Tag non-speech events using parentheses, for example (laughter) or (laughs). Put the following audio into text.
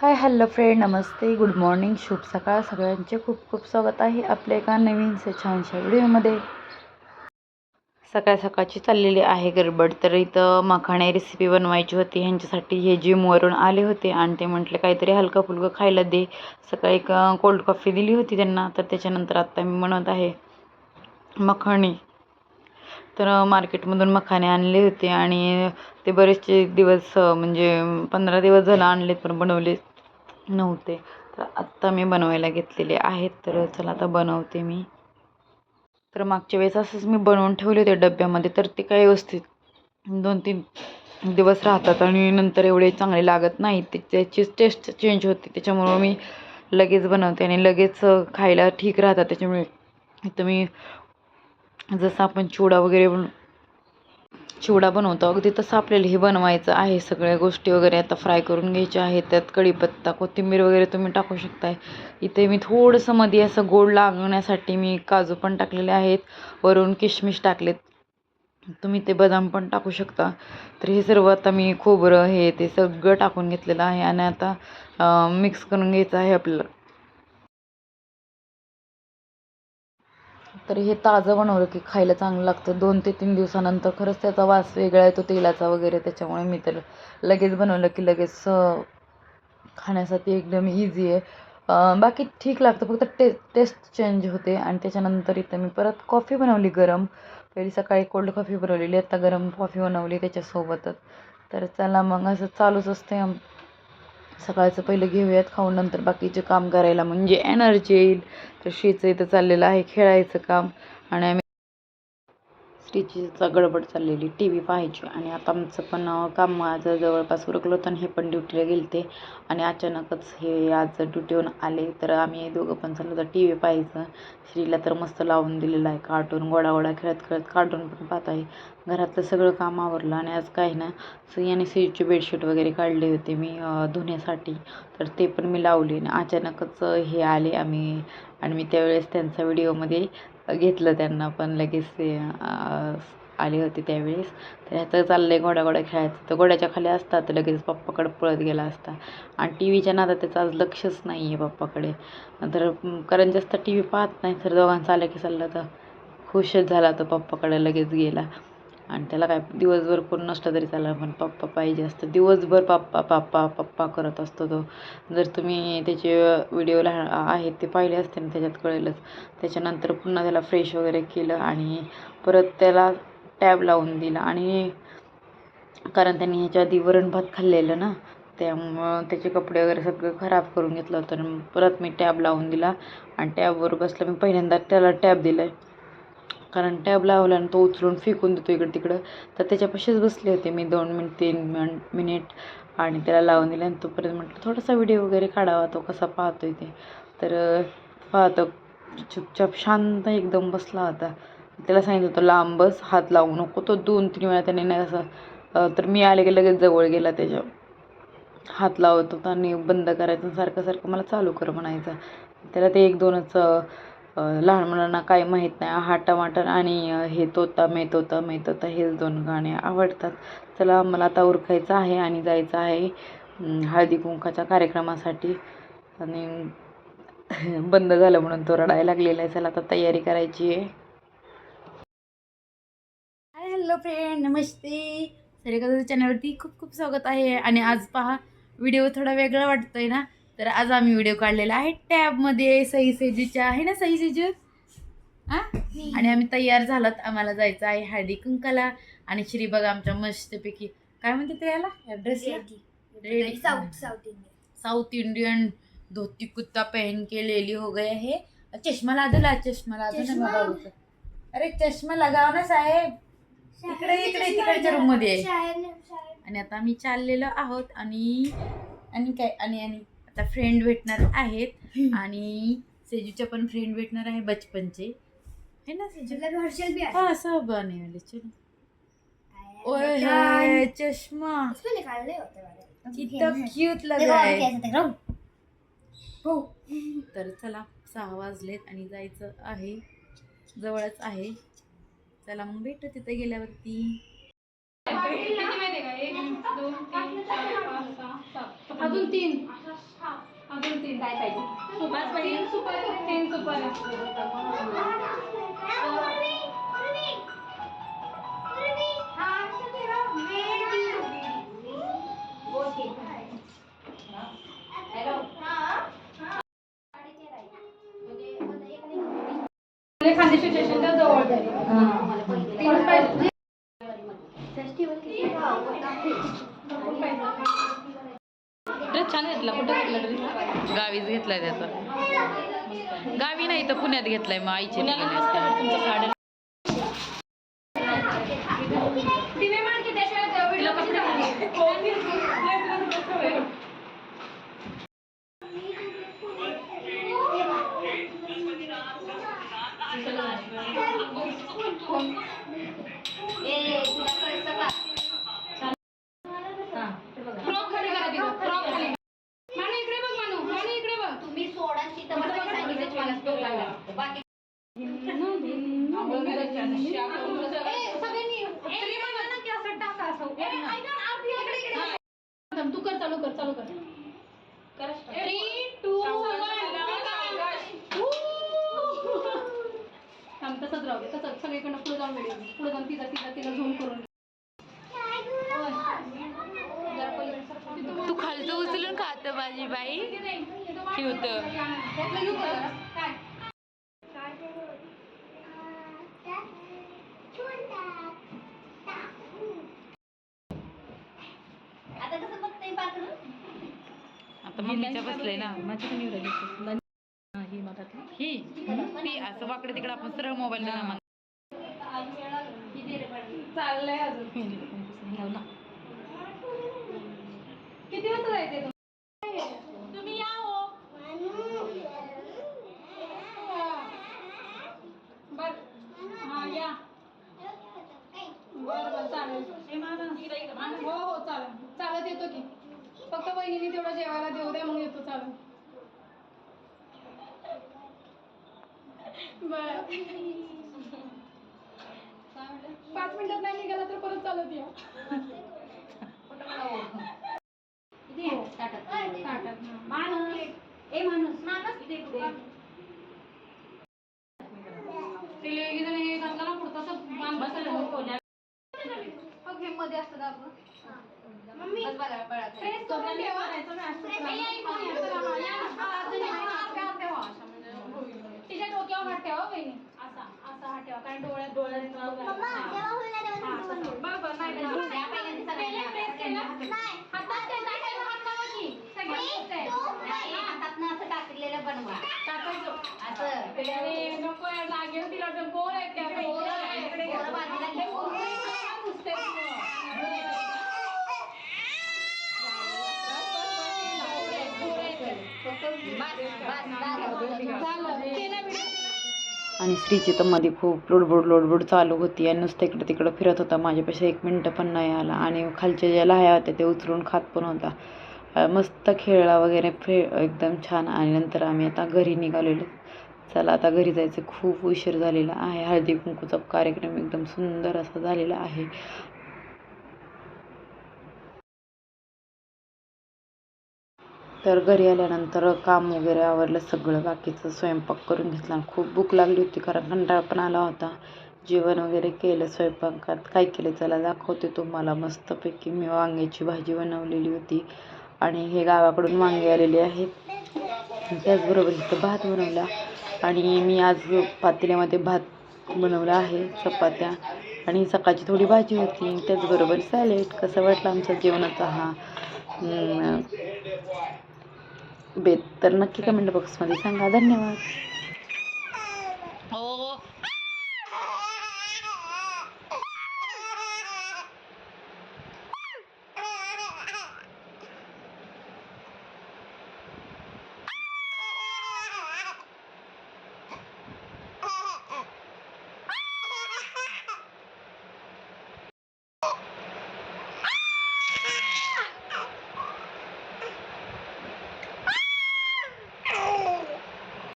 हाय hello friend नमस्ते good morning शुभ सकाळ. सगळ्यांचे खूप खूप स्वागत आहे आपल्या एका नवीनसे छानशा व्हिडिओमध्ये. सकाळ सकाळची चाललेली आहे गडबड तर इथं मखाणे रेसिपी बनवायची होती. ह्यांच्यासाठी हे जिमवरून आले होते आणि ते म्हटले काहीतरी हलकं फुलकं खायला दे. सकाळी एक कोल्ड कॉफी दिली होती त्यांना. तर त्याच्यानंतर आत्ता मी म्हणत आहे मखाणे. तर मार्केटमधून मखाणे आणले होते आणि ते बरेचसे दिवस म्हणजे पंधरा दिवस झालं आणलेत पण बनवले नव्हते. तर आत्ता मी बनवायला घेतलेले आहेत. तर चला आता बनवते मी. तर मागच्या वेळेस असंच मी बनवून ठेवले होते डब्यामध्ये. तर ते काय व्यवस्थित दोन तीन दिवस राहतात आणि नंतर एवढे चांगले लागत नाहीत. ते त्याची टेस्ट चेंज होते. त्याच्यामुळं मी लगेच बनवते आणि लगेच खायला ठीक राहतात. त्याच्यामुळे तुम्ही मी जसं आपण चिवडा वगैरे चिवडा बनवतो. अगदी तसं आपल्याला हे बनवायचं आहे. सगळ्या गोष्टी वगैरे आता फ्राय करून घ्यायच्या आहेत. त्यात कढीपत्ता कोथिंबीर वगैरे तुम्ही टाकू शकताय. इथे मी थोडंसं मध्ये असं गोड लागण्यासाठी मी काजू पण टाकलेले आहेत. वरून किशमिश टाकलेत. तुम्ही ते बदाम पण टाकू शकता. तर हे सर्व आता मी खोबरं हे ते सगळं टाकून घेतलेलं आहे. आणि आता मिक्स करून घ्यायचं आहे आपल्याला. तर हे ताजं बनवलं की खायला चांगलं लागतं. दोन ते तीन दिवसानंतर खरंच त्याचा वास वेगळा येतो तेलाचा वगैरे. त्याच्यामुळे मी तर लगेच बनवलं की लगेच खाण्यासाठी एकदम इझी आहे. बाकी ठीक लागतं. फक्त टे टेस्ट चेंज होते आणि त्याच्यानंतर इथं मी परत कॉफी बनवली गरम. पहिली सकाळी कोल्ड कॉफी बनवलेली आता गरम कॉफी बनवली त्याच्यासोबतच. तर चला मग असं चालूच असते सकाळचं पहिलं घेऊयात खाऊन नंतर बाकीचे काम करायला. म्हणजे एनर्जी येईल. तर शेचं इथं चाललेलं आहे खेळायचं काम. आणि आम्ही श्रीचीचा गडबड चाललेली टी व्ही पाहायची आणि आता आमचं पण काम माझं जवळपास उरकलं होतं आणि हे पण ड्युटीला गेले ते आणि अचानकच हे आज ड्युटीहून आले. तर आम्ही दोघं पण चाललो होतं टी व्ही पाहायचं. श्रीला तर मस्त लावून दिलेलं आहे कार्टून गोडा गोडा खेळत खेळत कार्टून पण पाहत आहे. घरातलं सगळं काम आवरलं आणि आज काही ना सई आणि सीची बेडशीट वगैरे काढले होते मी धुण्यासाठी. तर ते पण मी लावले आणि अचानकच हे आले आम्ही आणि मी त्यावेळेस त्यांचा व्हिडिओमध्ये घेतलं त्यांना पण लगेच ते आले होते त्यावेळेस. तर ह्याचं चाललं आहे घोड्या घोड्या खेळायचं. तर घोड्याच्या खाली असतात तर लगेच पप्पाकडे पळत गेला असता. आणि टी व्हीच्या नादात त्याचं आज लक्षच नाही आहे पप्पाकडे. तर कारण जास्त टी व्ही पाहत नाही तर दोघांचा आलं की चाललं तर खुशच झाला तो पप्पाकडे लगेच गेला. आणि त्याला काय दिवसभर कोण नसलं तरी चाललं पण पप्पा पाहिजे असतं. दिवसभर पप्पा पप्पा पप्पा करत असतो तो. जर तुम्ही त्याचे व्हिडिओ लहान आहेत ते पाहिले असते ना त्याच्यात कळेलच. त्याच्यानंतर पुन्हा त्याला फ्रेश वगैरे केलं आणि परत त्याला टॅब लावून दिला. आणि कारण त्यांनी ह्याच्या आधी वरण भात खाल्लेलं ना त्यामुळं त्याचे कपडे वगैरे सगळं खराब करून घेतलं होतं. परत मी टॅब लावून दिला आणि टॅबवर बसलं. मी पहिल्यांदा त्याला टॅब दिलं आहे कारण टॅब लावल्यानं तो उचलून फेकून देतो इकडं तिकडं. तर त्याच्यापाशीच बसले होते मी दोन मिनिट तीन मिनिट आणि त्याला लावून दिलं आणि तोपर्यंत म्हटलं थोडासा व्हिडिओ वगैरे काढावा तो कसा पाहतो आहे ते. तर पाहतो चुपचाप शांत एकदम बसला होता. त्याला सांगितलं होतं लांब बस हात लावू नको. तो दोन तीन वेळा त्याने नाही असं तर मी आले की लगेच जवळ गेला त्याच्या. हात लावत होता आणि बंद करायचं सारखं सारखं मला चालू कर म्हणायचं. त्याला ते एक दोनच लहान मुलांना काही माहीत नाही. हा टमाटर आणि हे तोता मे तोता मे तोता हेच दोन गाणे आवडतात. चला मला आता उरकायचं आहे आणि जायचं आहे हळदी कुंकाच्या कार्यक्रमासाठी. आणि (laughs) बंद झालं म्हणून तो रडायला लागलेला आहे. चला आता तयारी करायची आहे. हाय हॅलो फ्रेंड नमस्ते. सरेका चॅनलवरती खूप खूप स्वागत आहे. आणि आज पहा व्हिडिओ थोडा वेगळा वाटतोय ना? तर आज आम्ही व्हिडिओ काढलेला आहे टॅबमध्ये सई सेजूच्या. आहे ना सई सेजू? हां आणि आम्ही तयार झालोत. आम्हाला जायचं आहे हळदी कुंकाला आणि श्री बघा आमच्या मस्तपैकी काय म्हणते ते याला? Dress ready south south Indian धोती कुत्ता पहन के लेली हो गए है. चष्मा ला दो ला चष्मा ला दो ना चष्मा? बाबा उतर. अरे चष्मा लगाव ना साहेब. इकडे इकडे तिकडच्या रूममध्ये. आहे. आणि आता आम्ही चाललेलो आहोत. आणि आणि काय? आणि आणि. आता फ्रेंड भेटणार आहेत आणि सेजूच्या पण फ्रेंड भेटणार आहे बचपनचे. है ना सेजू? मतलब हर्षल भी हा सब आने वाले चलो. ओए चष्मा. होते वाले. कितना क्यूट लगा है रहा हूँ हो. तर चला सहा वाजलेत आणि जायचं आहे. जवळच आहे. चला मग भेटू तिथे गेल्यावरती. अजून तीन. अजून तीन. काय पाहिजे? तीन सुपारी. तीन सुपारी खांदेशी स्टेशनच्या जवळ. तीनच पाहिजे ड्रेस छान घेतला कुठं घेतला ड्रेस गावीच घेतलाय त्याचा. गावी नाही तर पुण्यात घेतलाय मग आईचे पुण्याला नसतं तुमच्या साड्या तिने मान की त्याशिवाय व्हिडिओ कशी फ्रॉक खाली करा तिथं फ्रॉक खाली मानू इकडे बघ मानू मानू इकडे बघ तुम्ही सोडा तिथं मला सांगितलं मला स्टोक लागला बाकी थांब, तू कर चालू कर. चालू कर थ्री टू थांब तसंच राहू दे तसंच. सगळीकडनं पुढे जाऊन व्हिडिओ पुढे जाऊन तिचा तिचा तिला झूम करून तू खालचं उचलून खात माझी बाई ठेवतं. काय आता कसं बघताय पात्र आता मम्मीच्या बसलंय ना. माझी पण एवढं घेतली ही मधातली ही ती असं वाकडे तिकडे आपण सरळ मोबाईल ना चाललंय अजून. किती वाजता जायचंय तुम्ही तुम्ही या हो बर हा या बर बर चालेल हो हो चालेल चालत येतो की फक्त बहिणीने तेवढं जेवायला देऊ द्या मग येतो चालेल बर. पाच मिनिटात नाही निघाला तर परत चालत या. हो. हा. ए माणूस. माणूस दे पुढे. ते लेगी जण हे घातलं ना पुढचं असं बांध बसलं. मग हे मध्ये असतं दाबलं. बस बघा, पळत आहे. प्रेस करून ठेवा. ए, या इकडे या. चला, हा, या ना. हा, होईल. तिच्या डोक्यावर हात ठेवा वहिनी असा असा हात ठेवा. कारण डोळ्यात डोळ्यात बरोबर. नाही प्रेस केलं. हातात ते टाकायला हात लावा की. सगळ्यांना दिसतंय. नाही, हातातनं असं टाकलेलं बनवा. टाकायचं. असं अरे नको यार, लागेल तिला तर गोल आहेत त्या आता गोल आहे. इकडे घे. गोल बाजूला घे. हे गोल आहे, काय नुसते झालं केला व्हिडिओ आणि स्त्रीची तर मध्ये खूप लोडबोड लोडबोड चालू होती आणि नुसतं इकडं तिकडं फिरत होता. माझ्यापेक्षा एक मिनटं पण नाही आला. आणि खालच्या ज्या लाह्या होत्या ते उचलून खात पण होता. मस्त खेळला वगैरे फे एकदम छान. आणि नंतर आम्ही आता घरी निघालेलो. चला आता घरी जायचं. खूप उशीर झालेला आहे. हळदी कुंकूचा कार्यक्रम एकदम सुंदर असा झालेला आहे. तर घरी आल्यानंतर काम वगैरे आवरलं सगळं बाकीचं स्वयंपाक करून घेतला. आणि खूप भूक लागली होती कारण कंटाळा पण आला होता. जेवण वगैरे केलं स्वयंपाकात काय केलं चला दाखवते तुम्हाला. मस्तपैकी मी वांग्याची भाजी बनवलेली होती आणि हे गावाकडून वांगे आलेले आहेत. त्याचबरोबर इथं भात बनवला आणि मी आज पातेल्यामध्ये भात बनवला आहे चपात्या आणि सकाळची थोडी भाजी होती. त्याचबरोबर सॅलेड. कसं वाटलं आमचा जेवणाचा हा? बेत तर नक्की कमेंट बॉक्समध्ये सांगा. धन्यवाद.